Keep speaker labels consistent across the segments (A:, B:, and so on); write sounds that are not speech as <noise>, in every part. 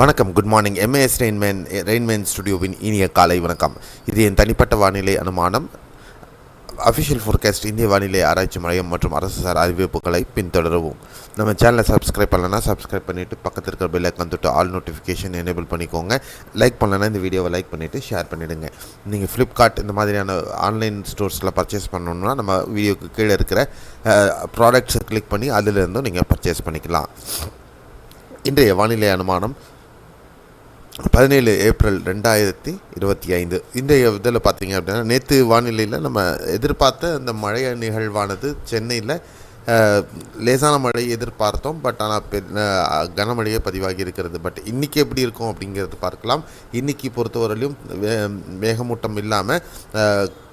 A: வணக்கம். Good morning M A S Rainman Rainman ஸ்டுடியோவின் இனிய காலை வணக்கம். இது என் தனிப்பட்ட வானிலை அனுமானம். அஃபிஷியல் ஃபோர்காஸ்ட் இந்திய வானிலை ஆராய்ச்சி மையம் மற்றும் அரசு சார் அறிவிப்புகளை பின்தொடரவும். நம்ம சேனலை சப்ஸ்கிரைப் பண்ணலன்னா சப்ஸ்கிரைப் பண்ணிவிட்டு பக்கத்தில் இருக்கிற பெல் ஐக்கான் தொட்டு ஆல் நோட்டிஃபிகேஷன் எனேபிள் பண்ணிக்கோங்க. லைக் பண்ணலன்னா இந்த வீடியோவை லைக் பண்ணிவிட்டு ஷேர் பண்ணிவிடுங்க நீங்கள் ஃப்ளிப்கார்ட் இந்த மாதிரியான ஆன்லைன் ஸ்டோர்ஸில் பர்ச்சேஸ் பண்ணணுன்னா நம்ம வீடியோக்கு கீழே இருக்கிற ப்ராடக்ட்ஸை கிளிக் பண்ணி அதிலிருந்தும் நீங்கள் பர்ச்சேஸ் பண்ணிக்கலாம். இன்றைய வானிலை அனுமானம் பதினேழு ஏப்ரல் ரெண்டாயிரத்தி இருபத்தி ஐந்து. இன்றைய இதில் பார்த்தீங்க அப்படின்னா நேற்று வானிலையில் நம்ம எதிர்பார்த்த அந்த மழை நிகழ்வானது சென்னையில் லேசான மழை எதிர்பார்த்தோம். பட் ஆனால் பெ கனமழையே பதிவாகி இருக்கிறது. பட் இன்றைக்கி எப்படி இருக்கும் அப்படிங்கிறது பார்க்கலாம். இன்றைக்கி பொறுத்தவரையிலும் வே மேகமூட்டம் இல்லாமல்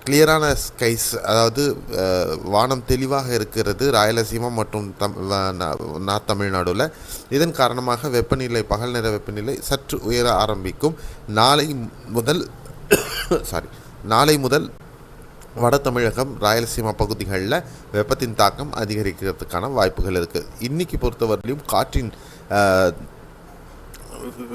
A: கிளியரான ஸ்கைஸ் அதாவது வானம் தெளிவாக இருக்கிறது ராயலசீமா மற்றும் தம் நா- நார்த் தமிழ்நாடுல. இதன் காரணமாக வெப்பநிலை பகல் நேர வெப்பநிலை சற்று உயர ஆரம்பிக்கும். நாளை முதல் <coughs> சாரி நாளை முதல் வட தமிழகம் ராயலசீமா பகுதிகளில் வெப்பத்தின் தாக்கம் அதிகரிக்கிறதுக்கான வாய்ப்புகள் இருக்குது இன்றைக்கி பொறுத்தவரையிலும் காற்றின்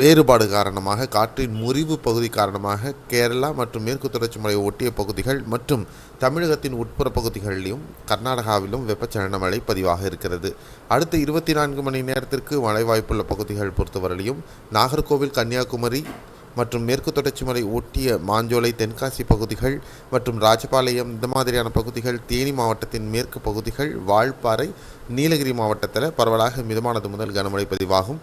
A: வேறுபாடு காரணமாக காற்றின் முறிவு பகுதி காரணமாக கேரளா மற்றும் மேற்கு தொடர்ச்சி மலை ஒட்டிய பகுதிகள் மற்றும் தமிழகத்தின் உட்புற பகுதிகளிலும் கர்நாடகாவிலும் வெப்பச்சலன மழை பதிவாக இருக்கிறது. அடுத்த இருபத்தி நான்கு மணி நேரத்திற்கு மழை வாய்ப்புள்ள பகுதிகள் பொறுத்தவரையிலும் நாகர்கோவில் கன்னியாகுமரி மற்றும் மேற்கு தொடர்ச்சி மலை ஒட்டிய மாஞ்சோலை தென்காசி பகுதிகள் மற்றும் ராஜபாளையம் இந்த மாதிரியான பகுதிகள் தேனி மாவட்டத்தின் மேற்கு பகுதிகள் வால்பாறை நீலகிரி மாவட்டத்தில் பரவலாக மிதமானது முதல் கனமழை பதிவாகும்.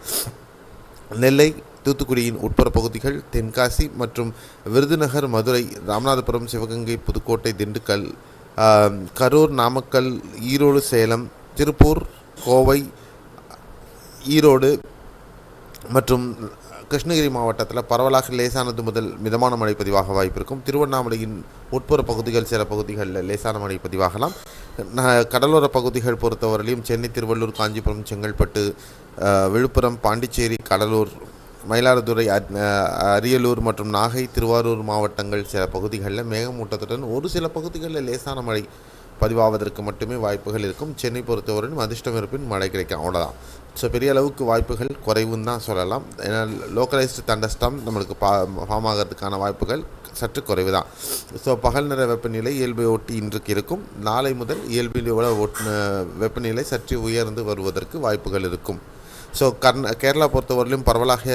A: நெல்லை தூத்துக்குடியின் உட்புற பகுதிகள் தென்காசி மற்றும் விருதுநகர் மதுரை ராமநாதபுரம் சிவகங்கை புதுக்கோட்டை திண்டுக்கல் கரூர் நாமக்கல் ஈரோடு சேலம் திருப்பூர் கோவை ஈரோடு மற்றும் கிருஷ்ணகிரி மாவட்டத்தில் பரவலாக லேசானது முதல் மிதமான மழை பதிவாக வாய்ப்பு இருக்கும். திருவண்ணாமலையின் உட்புற பகுதிகள் சில பகுதிகளில் லேசான மழை பதிவாகலாம். கடலோர பகுதிகள் பொறுத்தவரையிலும் சென்னை திருவள்ளூர் காஞ்சிபுரம் செங்கல்பட்டு விழுப்புரம் பாண்டிச்சேரி கடலூர் மயிலாடுதுறை அரியலூர் மற்றும் நாகை திருவாரூர் மாவட்டங்கள் சில பகுதிகளில் மேகமூட்டத்துடன் ஒரு சில பகுதிகளில் லேசான மழை பதிவாவதற்கு மட்டுமே வாய்ப்புகள் இருக்கும். சென்னை பொறுத்தவரையும் அதிர்ஷ்டம் இருப்பின் மழை கிடைக்கும். அவ்வளோதான் ஸோ பெரிய அளவுக்கு வாய்ப்புகள் குறைவுன்னு தான் சொல்லலாம். ஏன்னா லோக்கலைஸ்டு தண்டஸ்டம் நம்மளுக்கு பா ஃபார்ம் ஆகிறதுக்கான வாய்ப்புகள் சற்று குறைவு தான் ஸோ பகல் நேர வெப்பநிலை இயல்பை ஒட்டி இன்றைக்கு இருக்கும். நாளை முதல் இயல்பினோட ஒட் வெப்பநிலை சற்று உயர்ந்து வருவதற்கு வாய்ப்புகள் இருக்கும். ஸோ கர்நா கேரளா பொறுத்தவரையிலும் பரவலாக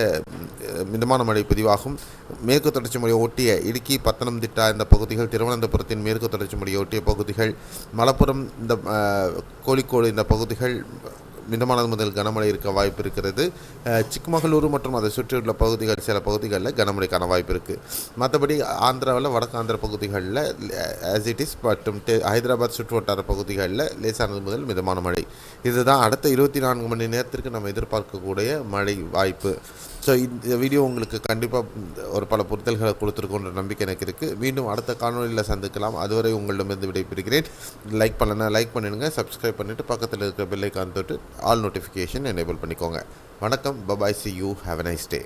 A: மிதமான மழை பதிவாகும். மேற்கு தொடர்ச்சி மொழியை ஒட்டிய இடுக்கி பத்தனம்திட்டா இந்த பகுதிகள் திருவனந்தபுரத்தின் மேற்கு தொடர்ச்சி மொழியை ஒட்டிய பகுதிகள் மலப்புரம் இந்த கோழிக்கோடு இந்த பகுதிகள் மிதமானது முதல் கனமழை இருக்க வாய்ப்பு இருக்கிறது. சிக்மகளூர் மற்றும் அதை சுற்றியுள்ள பகுதிகள் சில பகுதிகளில் கனமழைக்கான வாய்ப்பு இருக்குது மற்றபடி ஆந்திராவில் வடக்கு ஆந்திர பகுதிகளில் ஆஸ் இட் இஸ் மற்றும் ஹைதராபாத் சுற்றுவட்டார பகுதிகளில் லேசானது முதல் மிதமான மழை. இதுதான் அடுத்த இருபத்தி நான்கு மணி நேரத்திற்கு நம்ம எதிர்பார்க்கக்கூடிய மழை வாய்ப்பு. ஸோ இந்த வீடியோ உங்களுக்கு கண்டிப்பாக ஒரு பல பொருத்தல்களை கொடுத்துருக்கோன்ற நம்பிக்கை எனக்கு இருக்குது மீண்டும் அடுத்த காணொலியில் சந்திக்கலாம். அதுவரை உங்களிடமிருந்து விடைபெறுகிறேன். லைக் பண்ணலன்னா லைக் பண்ணிடுங்க. சப்ஸ்கிரைப் பண்ணிவிட்டு பக்கத்தில் இருக்கிற பெல்லைக்கான் தொட்டு ஆல் நோட்டிஃபிகேஷன் எனேபிள் பண்ணிக்கோங்க. வணக்கம். Bye bye see you have nice day